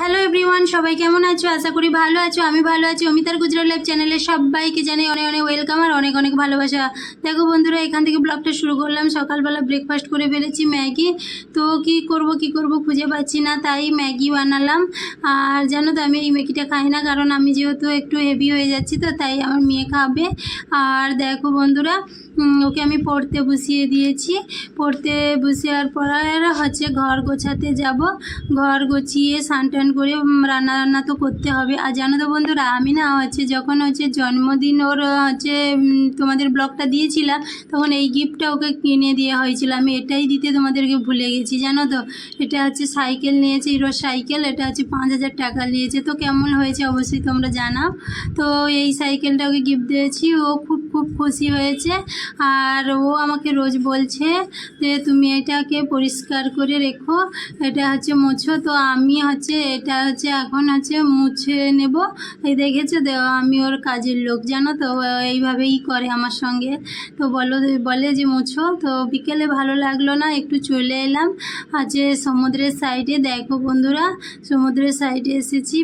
Hello everyone সবাই কেমন আছো? আশা করি ভালো আছো, আমি ভালো আছি। অমিতার গুজরাট লাইভ চ্যানেলে সবাইকে জানাই অনেক অনেক ওয়েলকাম আর অনেক অনেক ভালোবাসা। দেখো বন্ধুরা, এখান থেকে ব্লগটা শুরু করলাম। সকালবেলা ব্রেকফাস্ট করে ফেলেছি ম্যাগি তো কি করব কি করব খুঁজে পাচ্ছি না, তাই ম্যাগি বানালাম। আর জানো তো, আমি এই ম্যাগিটা খাই না, কারণ আমি যেহেতু একটু হেভি হয়ে যাচ্ছি, তো তাই আমার মেয়ে খাবে। আর দেখো বন্ধুরা ওকে আমি পড়তে বসিয়ে দিয়েছি। পড়তে বসিয়ার পর হচ্ছে ঘর গোছাতে যাব। ঘর গুছিয়ে টান করে রান্না রান্না তো করতে হবে। আর জানো তো বন্ধুরা, আমি না হচ্ছে যখন হচ্ছে জন্মদিন ওর হচ্ছে তোমাদের ব্লগটা দিয়েছিলাম, তখন এই গিফটটা ওকে কিনে দেওয়া হয়েছিল। আমি এটাই দিতে তোমাদেরকে ভুলে গেছি, জানো তো? এটা হচ্ছে সাইকেল নিয়েছে হিরোর সাইকেল, এটা হচ্ছে পাঁচ হাজার টাকা নিয়েছে। তো কেমন হয়েছে অবশ্যই তোমরা জানাও। তো এই সাইকেলটা ওকে গিফট দিয়েছি, ও খুব খুব খুশি হয়েছে। আর ও আমাকে রোজ বলছে যে তুমি এটাকে পরিষ্কার করে রেখো, এটা হচ্ছে মুছো। তো আমি হচ্ছে, এটা হচ্ছে এখন হচ্ছে মুছে নেব। এই দেখেছ তো, আমি ওর কাজের লোক, জানো তো এইভাবেই করে আমার সঙ্গে। তো বলো, বলে যে মুছো, তো বিকেলে ভালো লাগল না, একটু চলে এলাম। আছে সমুদ্রের সাইডে দেখো বন্ধুরা, সমুদ্রের সাইডে এসেছি।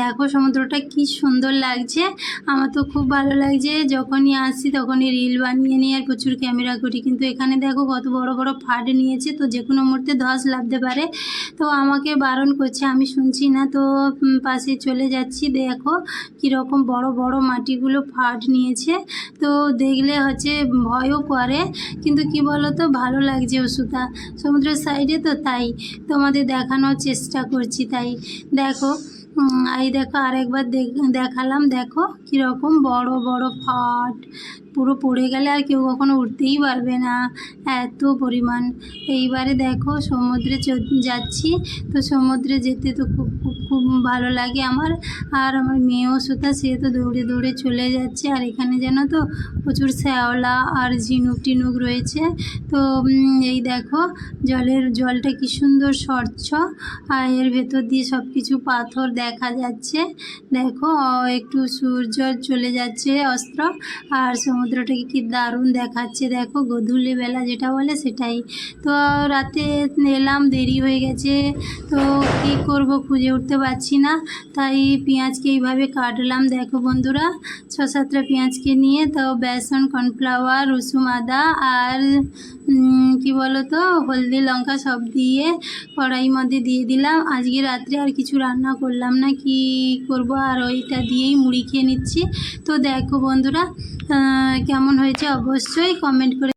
দেখো সমুদ্রটা কি সুন্দর লাগছে। আমার তো খুব ভালো লাগছে। যখনই আসি তখনই রিল বানিয়ে নিয়ে আর প্রচুর ক্যামেরা করি। কিন্তু এখানে দেখো কত বড় বড় ফাড নিয়েছে। তো যে কোনো মুহূর্তে ধস লাভতে পারে। তো আমাকে বারণ করছে, আমি শুনছি না। তো পাশে চলে যাচ্ছি। দেখো কীরকম বড় বড় মাটিগুলো ফাড নিয়েছে। তো দেখলে হচ্ছে ভয়ও করে। কিন্তু কি বলো তো ভালো লাগছে ওষুধটা। সমুদ্রের সাইডে তো তাই। তোমাদের দেখানোর চেষ্টা করছি তাই। দেখো এই দেখো আরেকবার দেখ- দেখালাম দেখো কীরকম বড় বড় ফাট পুরো পড়ে গেলে আর কেউ কখনো উঠতেই পারবে না। এত পরিমাণ। এইবারে দেখো সমুদ্রে যাচ্ছি। তো সমুদ্রে যেতে তো খুব খুব খুব ভালো লাগে আমার। আর আমার মেয়েও সুতা, সে তো দৌড়ে দৌড়ে চলে যাচ্ছে। আর এখানে যেন তো প্রচুর শ্যাওলা আর ঝিনুক টিনুক রয়েছে। তো এই দেখো জলের, জলটা কি সুন্দর স্বচ্ছ। আর এর ভেতর দিয়ে সব কিছু পাথর দেখা যাচ্ছে। দেখো একটু সূর্য চলে যাচ্ছে অস্ত্র। আর সমুদ্রটাকে কি দারুণ দেখাচ্ছে দেখো, গধূলি বেলা যেটা বলে সেটাই। তো রাতে এলাম, দেরি হয়ে গেছে, তো কি করব খুঁজে উঠতে পারছি না। তাই পেঁয়াজকে এইভাবে কাটলাম। দেখো বন্ধুরা ছ সাতটা পেঁয়াজকে নিয়ে, তো বেসন, কর্নফ্লাওয়ার, রসুন, আদা আর কি বলো তো হলদি লঙ্কা সব দিয়ে কড়াই মধ্যে দিয়ে দিলাম। আজকে রাত্রে আর কিছু রান্না করলাম না, কি করব? আর ওইটা দিয়েই মুড়ি খেয়ে নিচ্ছি। তো দেখো বন্ধুরা কেমন হয়েছে অবশ্যই কমেন্ট করে